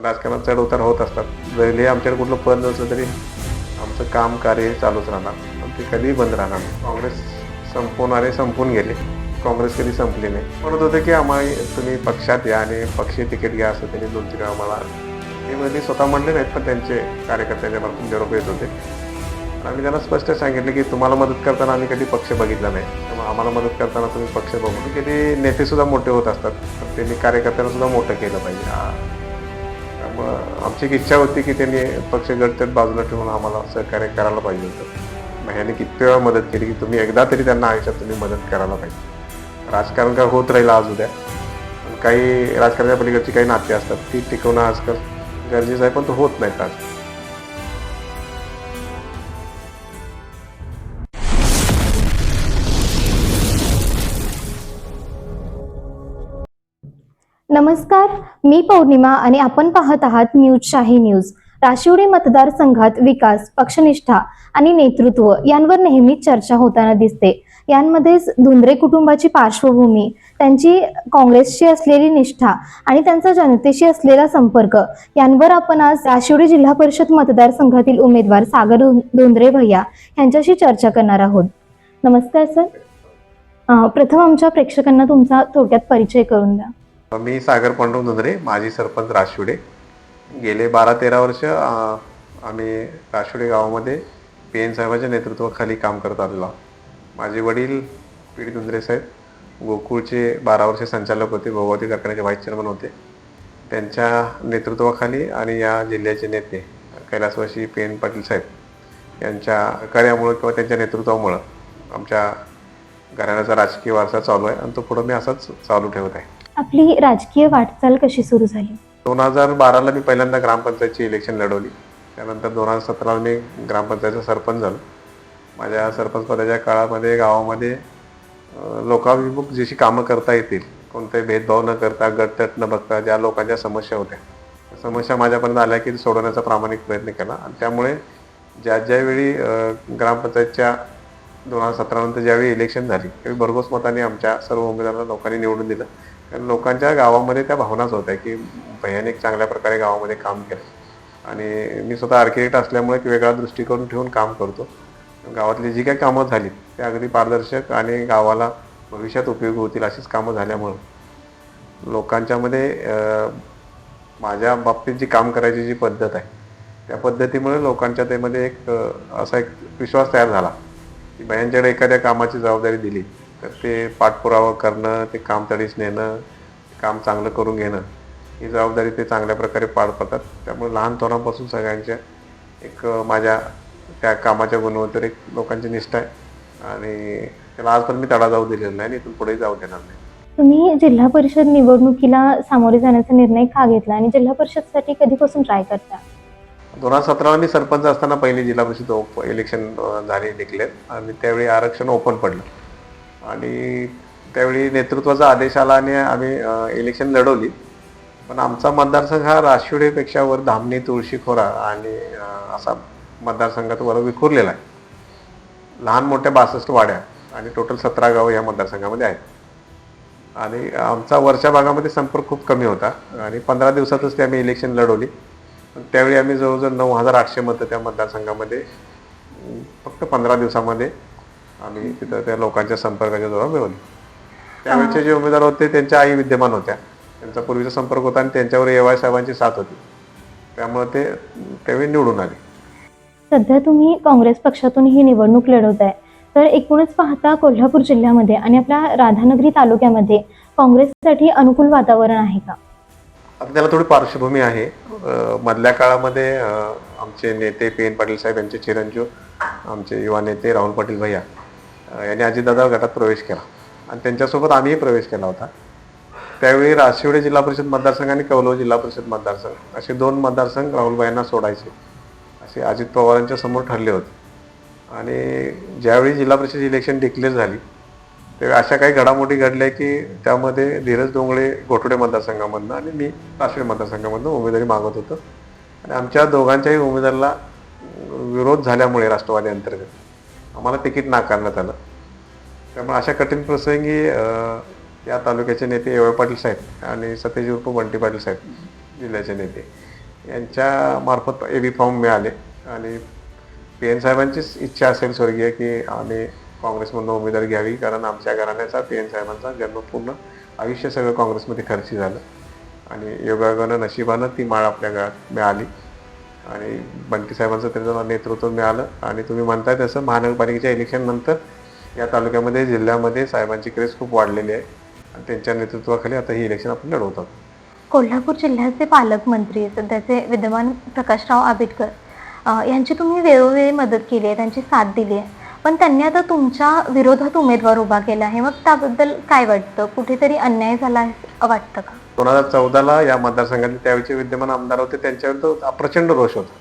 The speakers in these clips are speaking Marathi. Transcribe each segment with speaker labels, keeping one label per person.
Speaker 1: राजकारणात चढ उतार होत असतात. जरी आमच्याकडे कुठलं पद नसलं तरी आमचं काम कार्य चालूच राहणार. पण ते कधीही बंद राहणार नाही. काँग्रेस संपवणारे संपून गेले. काँग्रेस कधी संपली नाही. म्हणत होते की आम्हाला तुम्ही पक्षात या आणि पक्षीय तिकीट घ्या असं त्यांनी दोन तीन आम्हाला ते म्हणजे स्वतः म्हणले नाहीत पण त्यांचे कार्यकर्त्यांच्या बाबतीत निरोप येत होते. आम्ही त्यांना स्पष्ट सांगितले की तुम्हाला मदत करताना आम्ही कधी पक्ष बघितला नाही. त्यामुळे आम्हाला मदत करताना तुम्ही पक्ष बघून कधी नेतेसुद्धा मोठे होत असतात. तर त्यांनी कार्यकर्त्यांना सुद्धा मोठं केलं पाहिजे. मग आमची एक इच्छा होती की त्यांनी पक्ष गटतट बाजूला ठेवून आम्हाला सहकार्य करायला पाहिजे होतं. मग ह्याने किती वेळा मदत केली की तुम्ही एकदा तरी त्यांना आयुष्यात तुम्ही मदत करायला पाहिजे. राजकारण काय होत राहिलं आज उद्या? काही राजकारणाच्या पलीकडची काही नाते असतात ती टिकवणं आजकाल गरजेचं आहे पण तो होत नाहीत आज.
Speaker 2: नमस्कार मी पौर्णिमा आणि आपण पाहत आहात न्यूज शाही न्यूज. राशिवडी मतदारसंघात विकास पक्षनिष्ठा आणि नेतृत्व यांवर नेहमीच चर्चा होताना दिसते. यांमध्येच धुंद्रे कुटुंबाची पार्श्वभूमी त्यांची काँग्रेसशी असलेली निष्ठा आणि त्यांचा जनतेशी असलेला संपर्क यांवर आपण आज राशिवडी जिल्हा परिषद मतदारसंघातील उमेदवार सागर धुंद्रे धोंद्रे भैया यांच्याशी चर्चा करणार आहोत. नमस्कार सर. प्रथम आमच्या प्रेक्षकांना तुमचा थोडक्यात परिचय करून द्या.
Speaker 1: मी सागर पांडव धुंद्रे माजी सरपंच राशिवडे गेले बारा तेरा वर्ष आम्ही राशिवडे गावामध्ये पी एन साहेबांच्या नेतृत्वाखाली काम करत आलेलो आहोत. माझे वडील पी डी धुंद्रे साहेब गोकुळचे बारा वर्ष संचालक होते भगवती कारखान्याचे व्हाईस चेअरमन होते. त्यांच्या नेतृत्वाखाली आणि या जिल्ह्याचे नेते कैलासवासी पी एन पाटील साहेब यांच्या कार्यामुळं किंवा त्यांच्या नेतृत्वामुळं आमच्या घराण्याचा राजकीय वारसा चालू आहे आणि तो पुढं मी असाच चालू ठेवत आहे.
Speaker 2: आपली राजकीय वाटचाल कशी सुरू झाली?
Speaker 1: दोन हजार बाराला मी पहिल्यांदा ग्रामपंचायतची इलेक्शन लढवली. त्यानंतर दोन हजार सतराला मी ग्रामपंचायतचा सरपंच झालो. माझ्या सरपंच पदाच्या काळामध्ये गावामध्ये लोकाभिमुख जशी कामं करता येतील कोणताही भेदभाव न करता गटतट न बघता ज्या लोकांच्या समस्या होत्या समस्या माझ्यापर्यंत आल्या की सोडवण्याचा प्रामाणिक प्रयत्न केला. आणि त्यामुळे ज्या ज्यावेळी ग्रामपंचायतच्या दोन हजार सतरानंतर ज्यावेळी इलेक्शन झाली त्यावेळी भरघोस मताने आमच्या सर्व उमेदवारांना लोकांनी निवडून दिलं. कारण लोकांच्या गावामध्ये त्या भावनाच होत्या की भयानक चांगल्या प्रकारे गावामध्ये काम केलं. आणि मी स्वतः आर्किटेक्ट असल्यामुळे एक वेगळा दृष्टिकोन ठेवून काम करतो. गावातली जी काही कामं झाली ते अगदी पारदर्शक आणि गावाला भविष्यात उपयोगी होतील अशीच कामं झाल्यामुळं. लोकांच्यामध्ये माझ्या बाबतीत जी काम करायची जी पद्धत आहे त्या पद्धतीमुळे लोकांच्या त्यामध्ये एक असा एक विश्वास तयार झाला की बायांच्याकडे एखाद्या कामाची जबाबदारी दिली तर ते पाठपुरावा करणं ते काम तडीस नेणं काम चांगलं करून घेणं ही जबाबदारी ते चांगल्या प्रकारे पार पडतात. त्यामुळे लहान थोरांपासून सगळ्यांच्या एक माझ्या त्या कामाच्या गुणवत्तेवर एक लोकांची निष्ठा आहे. आणि त्याला आजपर्यंत मी तडा जाऊ दिलेला नाही आणि इथून पुढेही जाऊ देणार नाही.
Speaker 2: तुम्ही जिल्हा परिषद निवडणुकीला सामोरे जाण्याचा निर्णय का घेतला आणि जिल्हा परिषदसाठी कधीपासून ट्राय करता?
Speaker 1: दोन हजार सतराला मी सरपंच असताना पहिली जिल्हा परिषद इलेक्शन झाली डिक्लेअर आणि त्यावेळी आरक्षण ओपन पडलं. आणि त्यावेळी नेतृत्वाचा आदेश आला आणि आम्ही इलेक्शन लढवली. पण आमचा मतदारसंघ हा राशिवडेपेक्षा वर धामणी तुळशीखोरा आणि असा मतदारसंघात वर विखुरलेला आहे. लहान मोठ्या बासष्ट वाड्या आणि टोटल सतरा गावं या मतदारसंघामध्ये आहेत. आणि आमचा वरच्या भागामध्ये संपर्क खूप कमी होता आणि पंधरा दिवसातच ते आम्ही इलेक्शन लढवली. पण त्यावेळी आम्ही जवळजवळ नऊ हजार आठशे मतं त्या मतदारसंघामध्ये फक्त पंधरा दिवसामध्ये आम्ही तिथं त्या लोकांच्या संपर्काच्या द्वारा मिळवली. त्यावेळेचे जे उमेदवार होते त्यांच्या आई विद्यमान होत्या. त्यांचा पूर्वीचा संपर्क होता आणि त्यांच्यावर एवाय साहेबांची साथ होती. त्यामुळे ते त्यावेळी निवडून आले.
Speaker 2: सध्या तुम्ही काँग्रेस पक्षातून ही निवडणूक लढवत आहे तर एकूणच पाहता कोल्हापूर जिल्ह्यामध्ये आणि आपल्या राधानगरी तालुक्यामध्ये काँग्रेससाठी अनुकूल वातावरण आहे का?
Speaker 1: आता त्याला थोडी पार्श्वभूमी आहे. मधल्या काळामध्ये आमचे नेते पी एन पाटील साहेब यांचे चिरंजीव आमचे युवा नेते राहुल पाटील भैया यांनी अजितदादा गटात प्रवेश केला. आणि त्यांच्यासोबत आम्हीही प्रवेश केला होता. त्यावेळी राशिवडे जिल्हा परिषद मतदारसंघ आणि कौलव जिल्हा परिषद मतदारसंघ असे दोन मतदारसंघ राहुलबाईंना सोडायचे. असे अजित पवारांच्या समोर ठरले होते. आणि ज्यावेळी जिल्हा परिषद इलेक्शन डिक्लेअर झाली त्यावेळी अशा काही घडामोडी घडल्या की त्यामध्ये धीरज डोंगळे गोठवडे मतदारसंघामधनं आणि मी राशिवडे मतदारसंघामधनं उमेदवारी मागत होतो. आणि आमच्या दोघांच्याही उमेदवाराला विरोध झाल्यामुळे राष्ट्रवादी अंतर्गत आम्हाला तिकीट नाकारण्यात आलं. त्यामुळे अशा कठीण प्रसंगी या तालुक्याचे नेते एवळ पाटील साहेब आणि सतेजी उर्फ बंटी पाटील साहेब जिल्ह्याचे नेते यांच्या मार्फत ए. बी फॉर्म मिळाले. आणि पी. एन. साहेबांचीच इच्छा असेल स्वर्गीय की आम्ही काँग्रेसमधून उमेदवार घ्यावी कारण आमच्या घराण्याचा पी. एन. साहेबांचा जन्म पूर्ण आयुष्य सगळं काँग्रेसमध्ये खर्ची झालं. आणि योगायोगानं नशिबानं ती माळ आपल्या घरात मिळाली. आणि बंटी साहेबांचं त्यांचं नेतृत्व मिळालं. आणि तुम्ही म्हणताय तसं महानगरपालिकेच्या इलेक्शन नंतर या तालुक्यामध्ये जिल्ह्यामध्ये साहेबांची क्रेज खूप वाढलेली आहे. आणि त्यांच्या नेतृत्वाखाली आता ही इलेक्शन आपण लढवतात.
Speaker 2: कोल्हापूर जिल्ह्याचे पालकमंत्री सध्याचे विद्यमान प्रकाशराव आंबेडकर यांची तुम्ही वेळोवेळी मदत केली आहे. त्यांची साथ दिली आहे. पण त्यांनी आता तुमच्या विरोधात उमेदवार उभा केला आहे. मग त्याबद्दल काय वाटतं? कुठेतरी अन्याय झाला आहे वाटतं का?
Speaker 1: दोन हजार चौदाला या मतदारसंघातील त्यावेळेचे विद्यमान आमदार होते. त्यांच्याविरुद्ध प्रचंड रोष होता.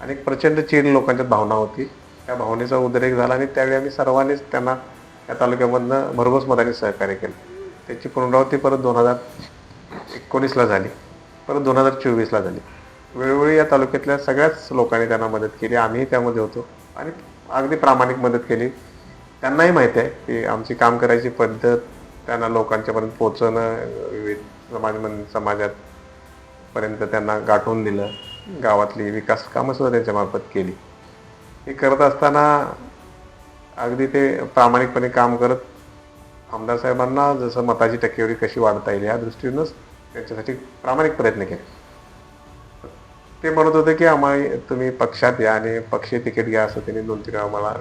Speaker 1: आणि एक प्रचंड चीड लोकांच्यात भावना होती. त्या भावनेचा उद्रेक झाला आणि त्यावेळी आम्ही सर्वांनीच त्यांना या तालुक्यामधनं भरघोस मताने सहकार्य केलं. त्याची पुनरावृत्ती परत दोन हजार एकोणीसला झाली. परत दोन हजार चोवीसला झाली. वेळोवेळी या तालुक्यातल्या सगळ्याच लोकांनी त्यांना मदत केली. आम्हीही त्यामध्ये होतो. आणि अगदी प्रामाणिक मदत केली. त्यांनाही माहिती आहे की आमची काम करायची पद्धत त्यांना लोकांच्यापर्यंत पोहोचवणं विविध समाज समाजात पर्यंत त्यांना गाठून दिलं. गावातली विकास कामं सुद्धा त्यांच्यामार्फत केली. हे करत असताना अगदी ते प्रामाणिकपणे काम करत आमदार साहेबांना जसं मताची टक्केवारी कशी वाढता येईल या दृष्टीनंच त्यांच्यासाठी प्रामाणिक प्रयत्न केले. ते म्हणत होते की आम्हाला तुम्ही पक्षात या आणि पक्षीय तिकीट घ्या असं त्यांनी दोन तीन वेळा मला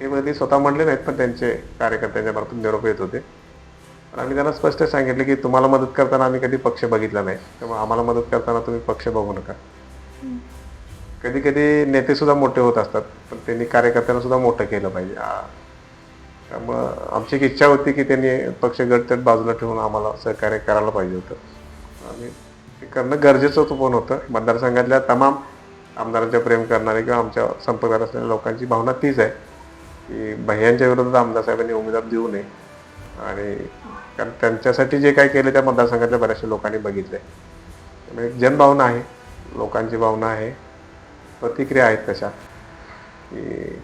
Speaker 1: हे मध्ये स्वतः म्हणले नाहीत पण त्यांचे कार्यकर्त्यांच्या मार्फत निरोप येत होते. पण आम्ही त्यांना स्पष्ट सांगितलं की तुम्हाला मदत करताना आम्ही कधी पक्ष बघितला नाही. त्यामुळे आम्हाला मदत करताना तुम्ही पक्ष बघू नका. कधी कधी नेते सुद्धा मोठे होत असतात पण त्यांनी कार्यकर्त्यांना सुद्धा मोठं केलं पाहिजे. त्यामुळं आमची एक इच्छा होती की त्यांनी पक्ष गटतट बाजूला ठेवून आम्हाला सहकार्य करायला पाहिजे होतं. आणि ते करणं गरजेचं पण होतं. मतदारसंघातल्या तमाम आमदारांच्या प्रेम करणारे किंवा आमच्या संपर्कात असलेल्या लोकांची भावना तीच आहे की भैयांच्या विरोधात आमदार साहेबांनी उमेदवार देऊ नये. आणि कारण त्यांच्यासाठी जे काय केलं त्या मतदारसंघातल्या बऱ्याचशा लोकांनी बघितलं त्यामुळे एक जनभावना आहे. लोकांची भावना आहे. प्रतिक्रिया आहेत तशा. की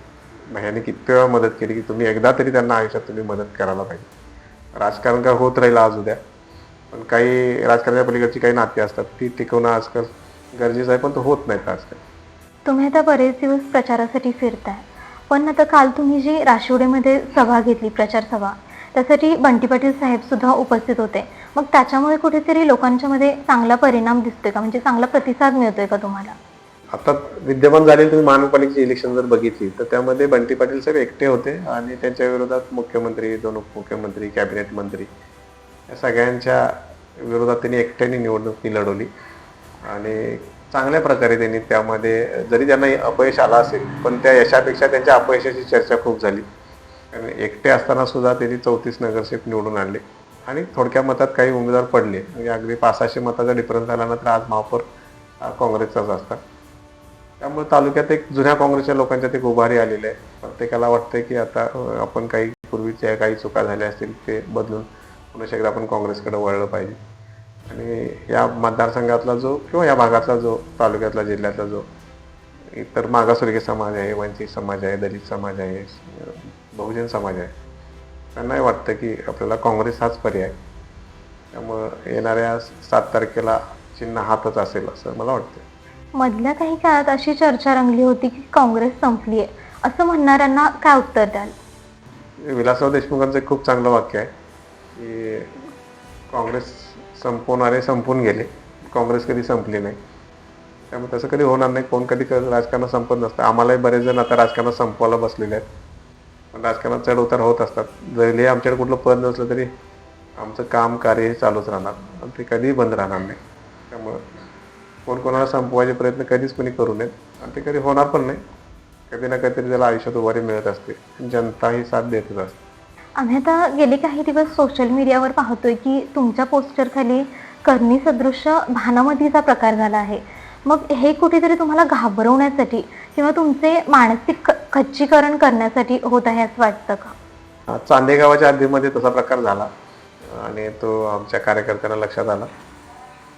Speaker 1: ह्याने किती वेळा मदत केली की तुम्ही एकदा तरी त्यांना आयुष्यात तुम्ही मदत करायला पाहिजे. राजकारण काय होत राहील आज उद्या? पण काही राजकारणाच्या पलीकडची काही नाती असतात ती टिकवणं आजकाल गरजेचं आहे पण तो होत नाहीत आजकाल.
Speaker 2: तुम्ही आता बरेच दिवस प्रचारासाठी फिरताय. पण आता काल तुम्ही जी राशिवडेमध्ये सभा घेतली प्रचार सभा त्यासाठी बंटी पाटील साहेबसुद्धा उपस्थित होते. मग त्याच्यामुळे कुठेतरी लोकांच्या मध्ये चांगला परिणाम दिसतोय का? म्हणजे चांगला प्रतिसाद मिळतोय का तुम्हाला?
Speaker 1: आता विद्यमान झालेली तुम्ही महानगरपालिकेची इलेक्शन जर बघितली तर त्यामध्ये बंटी पाटील साहेब एकटे होते आणि त्यांच्या विरोधात मुख्यमंत्री दोन उपमुख्यमंत्री कॅबिनेट मंत्री या सगळ्यांच्या विरोधात त्यांनी एकट्याने निवडणुकी लढवली. आणि चांगल्या प्रकारे त्यांनी त्यामध्ये जरी त्यांना अपयश आलं असेल पण त्या यशापेक्षा त्यांच्या अपयशाची चर्चा खूप झाली. कारण एकटे असताना सुद्धा त्यांनी चौतीस नगरसेवक निवडून आणले. आणि थोडक्या मतात काही उमेदवार पडले. म्हणजे अगदी पाचशे मताचा डिफरन्स तर आज महापौर काँग्रेसचाच असतात. त्यामुळे तालुक्यात एक जुन्या काँग्रेसच्या लोकांच्यात एक उभारी आलेली आहे. प्रत्येकाला वाटतंय की आता आपण काही पूर्वीच्या काही चुका झाल्या असतील ते बदलून पुन्हा एकदा आपण काँग्रेसकडे वळलं पाहिजे. आणि या मतदारसंघातला जो किंवा या भागातला जो तालुक्यातला जिल्ह्यातला जो इतर मागासवर्गीय समाज आहे वंचित समाज आहे दलित समाज आहे बहुजन समाज आहे. त्यांनाही वाटतं की आपल्याला काँग्रेस हाच पर्याय त्यामुळं येणाऱ्या सात तारखेला चिन्ह हातच असेल असं मला वाटतं
Speaker 2: मधल्या काही काळात अशी चर्चा रंगली होती की काँग्रेस संपली आहे असं म्हणणाऱ्यांना काय उत्तर द्याल?
Speaker 1: विलासराव देशमुखांचं खूप चांगलं वाक्य आहे की काँग्रेस संपवणारे संपून गेले. काँग्रेस कधी संपली नाही. त्यामुळे तसं कधी होणार नाही. कोण कधी राजकारण संपत नसतं. आम्हालाही बरेच जण आता राजकारणात संपवायला बसलेले आहेत. पण राजकारणात चढ उतार होत असतात. जरी आमच्याकडे कुठलं पद नसलं तरी आमचं काम कार्य हे चालूच राहणार. आणि ते कधीही बंद राहणार नाही. त्यामुळं कोण कोणाला संपवायचे प्रयत्न कधीच कोणी करू नयेत. आणि ते कधी होणार पण नाही. कधी ना कधीतरी त्याला आयुष्यात उभारी मिळत असते. जनता ही साथ देतच असते.
Speaker 2: आम्ही आता गेले काही दिवस सोशल मीडियावर पाहतोय की तुमच्या पोस्टर खाली करणी सदृश भानामतीचा प्रकार झाला आहे. मग हे कुठेतरी तुम्हाला घाबरवण्यासाठी किंवा तुमचे मानसिक खच्चीकरण करण्यासाठी होत आहे असं वाटतं का?
Speaker 1: चांदेगावाच्या हद्दीमध्ये तसा प्रकार झाला. आणि तो आमच्या कार्यकर्त्यांना लक्षात आला.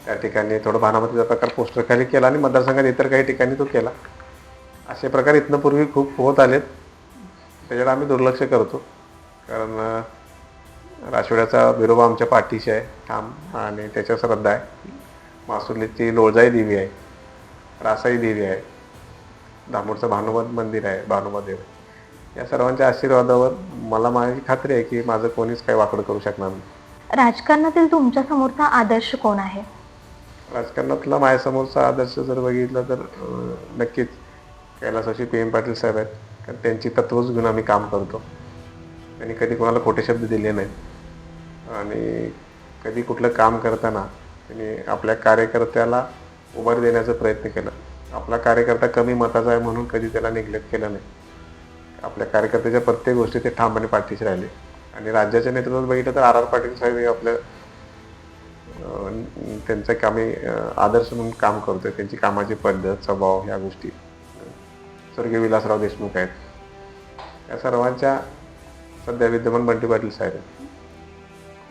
Speaker 1: त्या ठिकाणी थोडं भानामतीचा प्रकार पोस्टर खाली केला आणि मतदारसंघात इतर काही ठिकाणी तो केला. असे प्रकार इथनं पूर्वी खूप होत आलेत. त्याच्याकडे आम्ही दुर्लक्ष करतो. कारण अं, राजवाड्याचा विरोबा आमच्या पाठीशी आहे. ठाम आणि त्याच्या श्रद्धा आहे. मासुलीची लोळजाई देवी आहे. रासाई देवी आहे. दामोडचं भानुमत मंदिर आहे भानुमत देव. आहे. या सर्वांच्या आशीर्वादावर मला माझी खात्री आहे की माझं कोणीच काही वाकडं करू शकणार नाही.
Speaker 2: राजकारणातील तुमच्या समोरचा आदर्श कोण आहे?
Speaker 1: राजकारणातला माझ्यासमोरचा आदर्श जर बघितला तर नक्कीच कैलासाशी पी एम पाटील साहेब आहेत. कारण त्यांची तत्वच घेऊन आम्ही काम करतो. त्यांनी कधी कोणाला खोटे शब्द दिले नाहीत. आणि कधी कुठलं काम करताना त्यांनी आपल्या कार्यकर्त्याला उभारी देण्याचा प्रयत्न केला. आपला कार्यकर्ता कमी मताचा आहे म्हणून कधी त्याला निग्लेक्ट केलं नाही. आपल्या कार्यकर्त्याच्या प्रत्येक गोष्टी ते ठामपणे पाठीशी राहिले. आणि राज्याच्या नेतृत्वात बघितलं तर आर आर पाटील साहेब हे आपल्या त्यांचं कामी आदर्श म्हणून काम करतोय. त्यांची कामाची पद्धत स्वभाव ह्या गोष्टी स्वर्गीय विलासराव देशमुख आहेत. या सर्वांच्या सध्या विद्यमान बंटी पाटील साहेब आहेत.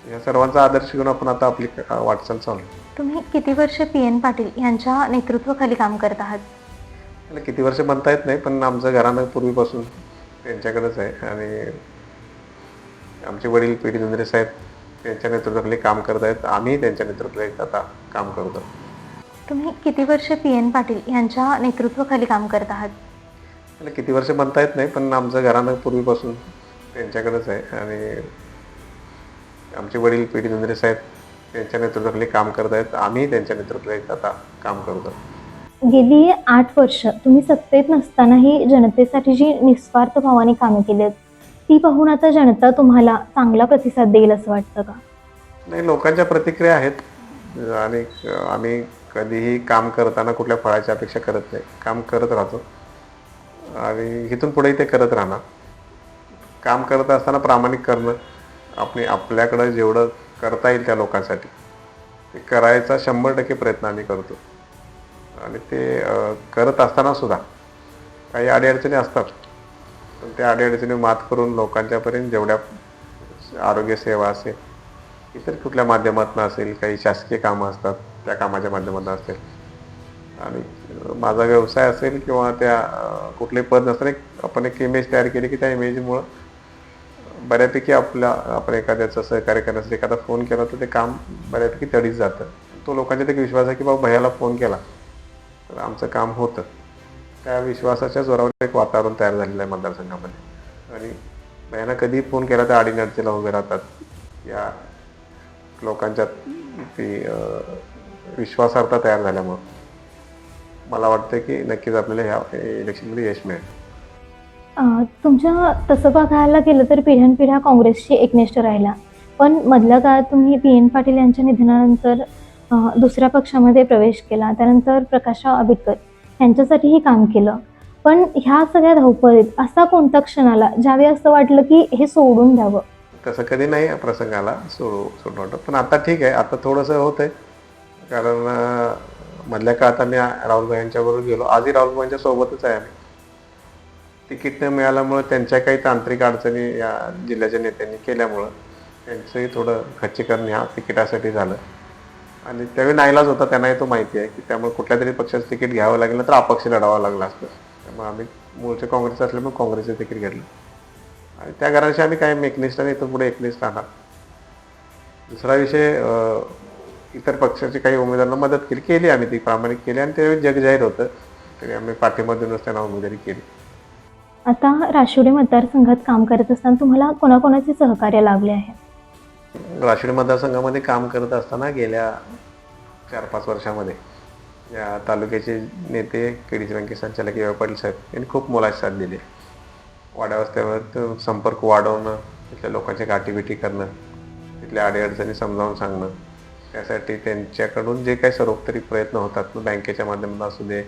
Speaker 1: या सर्वांचा आदर्श घेऊन आपण आता आपली वाटचाल चालू.
Speaker 2: तुम्ही किती वर्ष पी एन पाटील यांच्या नेतृत्वाखाली काम करत आहात?
Speaker 1: त्याला किती वर्ष म्हणता येत नाही पण आमचं घराणं पूर्वीपासून त्यांच्याकडेच आहे. आणि आमचे वडील पी डी धुंद्रे साहेब त्यांच्या नेतृत्वाखाली काम करत आहेत. आम्ही त्यांच्या नेतृत्वाखाली आता काम करतो
Speaker 2: तुम्ही किती वर्ष पी एन पाटील यांच्या नेतृत्वाखाली काम करत आहात?
Speaker 1: त्याला किती वर्ष म्हणता येत नाही पण आमचं घराणं पूर्वीपासून त्यांच्याकडेच आहे. आणि आमचे वडील पी डी धुंद्रे साहेब त्यांच्या नेतृत्वाखाली काम करत आहेत. आम्ही त्यांच्या नेतृत्वाखाली आता काम करतो
Speaker 2: गेली आठ वर्ष तुम्ही सत्तेत नसतानाही जनतेसाठी जी निस्वार्थ भावाने कामे केली आहेत ती पाहून आता जनता तुम्हाला चांगला प्रतिसाद देईल असं वाटतं का?
Speaker 1: नाही लोकांच्या प्रतिक्रिया आहेत. आणि आम्ही कधीही काम करताना कुठल्या फळाची अपेक्षा करत नाही. काम करत राहतो. आणि इथून पुढेही ते करत राहणार. काम करत असताना प्रामाणिक करणं आपली आपल्याकडं जेवढं करता येईल त्या लोकांसाठी. ते करायचा शंभर टक्के प्रयत्न आम्ही करतो. आणि ते करत असताना सुद्धा काही अडीअडचणी असतात. पण त्या अडीअडचणी मात करून लोकांच्यापर्यंत जेवढ्या आरोग्यसेवा असेल इतर कुठल्या माध्यमातून असेल काही शासकीय कामं असतात त्या कामाच्या माध्यमातून असेल. आणि माझा व्यवसाय असेल किंवा त्या कुठले पद नसताना एक- आपण एक इमेज तयार केली की त्या इमेजमुळं बऱ्यापैकी आपल्या आपण एखाद्याचं सहकार्य करण्यासाठी एखादा फोन केला तर ते काम बऱ्यापैकी तडीच जातं. तो लोकांच्या एक विश्वास आहे की बाबा भयाला फोन केला. तर आमचं काम होतं. त्या विश्वासाच्या जोरावर एक वातावरण तयार झालेलं आहे मतदारसंघामध्ये. आणि भयानं कधी फोन केला तर अडीनडचेला उभे राहतात. या लोकांच्या ती विश्वासार्थ विश्वासार्हता तयार झाल्यामुळं. मला वाटतं की नक्कीच आपल्याला ह्या इलेक्शनमध्ये यश मिळेल.
Speaker 2: तुमच्या तसं बघायला गेलं तर पिढ्यानपिढ्या काँग्रेसशी एकनिष्ठ राहिला पण मधल्या काळात तुम्ही पी एन पाटील यांच्या निधनानंतर दुसऱ्या पक्षामध्ये प्रवेश केला. त्यानंतर प्रकाशराव आंबेडकर यांच्यासाठीही काम केलं. पण ह्या सगळ्या धावपळीत असा कोणता क्षण आला ज्यावेळी असं वाटलं की हे सोडून द्यावं?
Speaker 1: तसं कधी नाही प्रसंगाला सोडू सोडून वाटत. पण आता ठीक आहे. आता थोडंसं होतंय. कारण मधल्या काळात आम्ही राहुल भाई यांच्याबरोबर गेलो. आजही राहुल यांच्या सोबतच आहे आम्ही. तिकीट न मिळाल्यामुळं त्यांच्या काही तांत्रिक अडचणी या जिल्ह्याच्या नेत्यांनी केल्यामुळं त्यांचंही थोडं खच्चीकरण ह्या तिकिटासाठी झालं. आणि त्यावेळी नाईलाज होता त्यांनाही तो माहिती आहे की त्यामुळे कुठल्या तरी पक्षाचं तिकीट घ्यावं लागलं तर अपक्ष लढावं लागलं असतं. त्यामुळे आम्ही मूळचे काँग्रेस असल्यामुळे काँग्रेसचं तिकीट घेतलं. आणि त्या घराशी आम्ही काय एकनिष्ठ आणि इथं पुढे एकनिष्ठ राहणार. दुसरा विषय इतर पक्षाची काही उमेदवारांना मदत केली केली आम्ही ती प्रामाणिक केली आणि त्यावेळी जग जाहीर होतं. तरी आम्ही पाठिंबा देऊनच त्यांना उमेदवारी केली.
Speaker 2: आता राशिवडे मतदारसंघात काम करत असताना तुम्हाला कोणाकोणाचे सहकार्य लाभले आहे?
Speaker 1: राष्ट्रीय मतदारसंघामध्ये काम करत असताना गेल्या चार पाच वर्षामध्ये या तालुक्याचे नेते केडीसी बँके संचालक एवा पाटील साहेब यांनी खूप मोलाची साथ दिली. वाड्यावस्थेवर संपर्क वाढवणं तिथल्या लोकांच्या गाठीभेटी करणं तिथल्या अडीअडचणी समजावून सांगणं त्यासाठी त्यांच्याकडून जे काही सर्वोपरी प्रयत्न होतात बँकेच्या माध्यमातून असू दे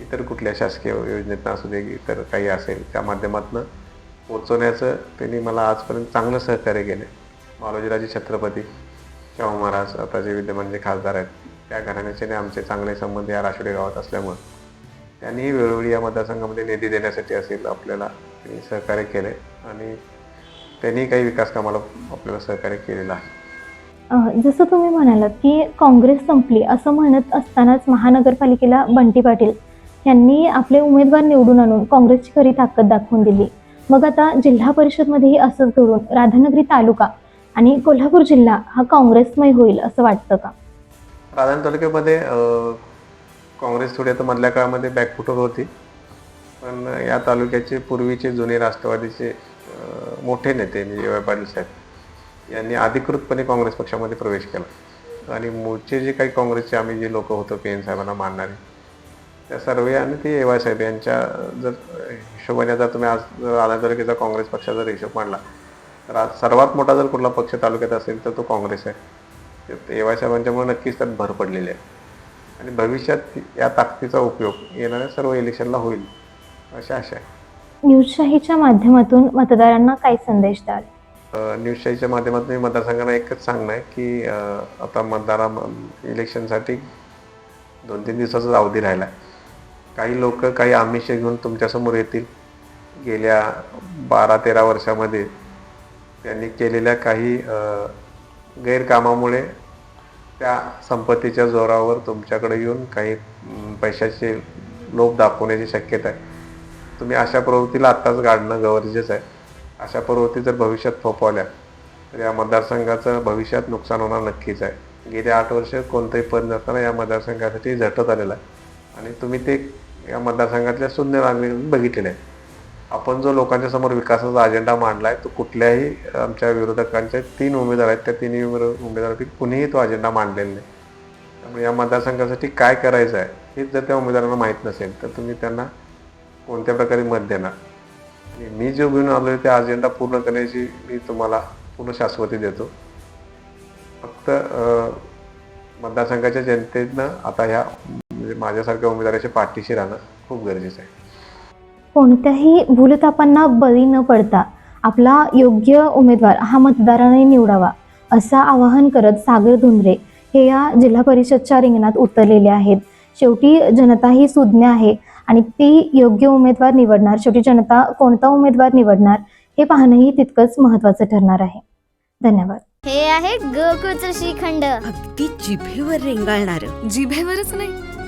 Speaker 1: इतर कुठल्या शासकीय योजनेतनं असू दे इतर काही असेल त्या माध्यमातून पोचवण्याचं त्यांनी मला आजपर्यंत चांगलं सहकार्य केलं. मालोजीराजे छत्रपती शाहू महाराज आता जे विद्यमान जे खासदार आहेत त्या घराण्याचे आणि आमचे चांगले संबंध या राशोडे गावात असल्यामुळं त्यांनीही वेळोवेळी या मतदारसंघामध्ये निधी देण्यासाठी असेल आपल्याला त्यांनी सहकार्य केले आणि त्यांनी काही विकास कामाला आपल्याला सहकार्य केलेलं आहे.
Speaker 2: जसं तुम्ही म्हणालात की काँग्रेस संपली असं म्हणत असतानाच महानगरपालिकेला बंटी पाटील यांनी आपले उमेदवार निवडून आणून काँग्रेसची खरी ताकद दाखवून दिली. मग आता जिल्हा परिषदमध्येही असंच घडून राधानगरी तालुका आणि कोल्हापूर जिल्हा हा काँग्रेसमय होईल असं वाटतं का?
Speaker 1: राधान तालुक्यामध्ये काँग्रेस थोडी आता मधल्या काळामध्ये बॅकफुटवर होती. पण या तालुक्याचे पूर्वीचे जुने राष्ट्रवादीचे मोठे नेते म्हणजे पाटील साहेब यांनी अधिकृतपणे काँग्रेस पक्षामध्ये प्रवेश केला. आणि मूळचे जे काही काँग्रेसचे आम्ही जे लोक होतो पी. एन. साहेबांना मानणारे त्या सर्व आणि ते एवाय साहेब यांच्या जर हिशोबाने जर तुम्ही आज जर राणा तालुक्याचा काँग्रेस पक्षाचा जर हिशोब मांडला तर आज सर्वात मोठा जर कुठला पक्ष तालुक्यात असेल तर तो काँग्रेस आहे. ते एवाय साहेबांच्यामुळे नक्कीच त्यात भर पडलेली आहे. आणि भविष्यात या ताकदीचा उपयोग येणाऱ्या सर्व इलेक्शनला होईल अशी आशा आहे.
Speaker 2: न्यूजशाहीच्या माध्यमातून मतदारांना काय संदेश द्याल?
Speaker 1: न्यूजशाहीच्या माध्यमातून मी मतदारसंघांना एकच सांगणं आहे की आता मतदारा इलेक्शनसाठी दोन तीन दिवसाचाच अवधी राहिला आहे. काही लोक काही आमिष घेऊन तुमच्यासमोर येतील. गेल्या बारा तेरा वर्षामध्ये त्यांनी केलेल्या काही गैरकामामुळे त्या संपत्तीच्या जोरावर तुमच्याकडे येऊन काही पैशाचे लोभ दाखवण्याची शक्यता आहे. तुम्ही अशा प्रवृत्तीला आत्ताच गाडणं गरजेचं आहे. अशा प्रवृत्ती जर भविष्यात फोपवल्या तर या मतदारसंघाचं भविष्यात नुकसान होणार नक्कीच आहे. गेले आठ वर्ष कोणतंही पद नसताना या मतदारसंघासाठी झटत आलेलं आहे. आणि तुम्ही ते या मतदारसंघातल्या शून्य नागरिक बघितलेले आहे आपण जो लोकांच्या समोर विकासाचा अजेंडा मांडला आहे तो कुठल्याही आमच्या विरोधकांच्या तीन उमेदवार आहेत त्या तिन्ही उमेदवार- उमेदवारापैकी कुणीही तो अजेंडा मांडलेला नाही. त्यामुळे या मतदारसंघासाठी काय करायचं आहे हे जर त्या उमेदवारांना माहीत नसेल तर तुम्ही त्यांना कोणत्या प्रकारे मत देणार? आणि मी जो घेऊन आलो त्या अजेंडा पूर्ण करण्याची मी तुम्हाला पूर्ण शाश्वती देतो. फक्त मतदारसंघाच्या जनतेनं आता ह्या म्हणजे माझ्यासारख्या उमेदवाराच्या पाठीशी राहणं खूप गरजेचं आहे.
Speaker 2: कोणत्याही भूलथापांना बळी न पडता आपला योग्य उमेदवार हा मतदाराने निवडावा असं आवाहन करत सागर धुंद्रे हे या जिल्हा परिषदच्या रिंगणात उतरलेले आहेत. शेवटी जनता ही सुज्ञ आहे आणि ती योग्य उमेदवार निवडणार शेवटी जनता कोणता उमेदवार निवडणार हे पाहणंही तितकंच महत्त्वाचं ठरणार आहे. धन्यवाद.
Speaker 3: हे आहे गोकुळचं श्रीखंड
Speaker 4: अगदी जिभेवर रेंगाळणार.
Speaker 5: जिभेवरच नाही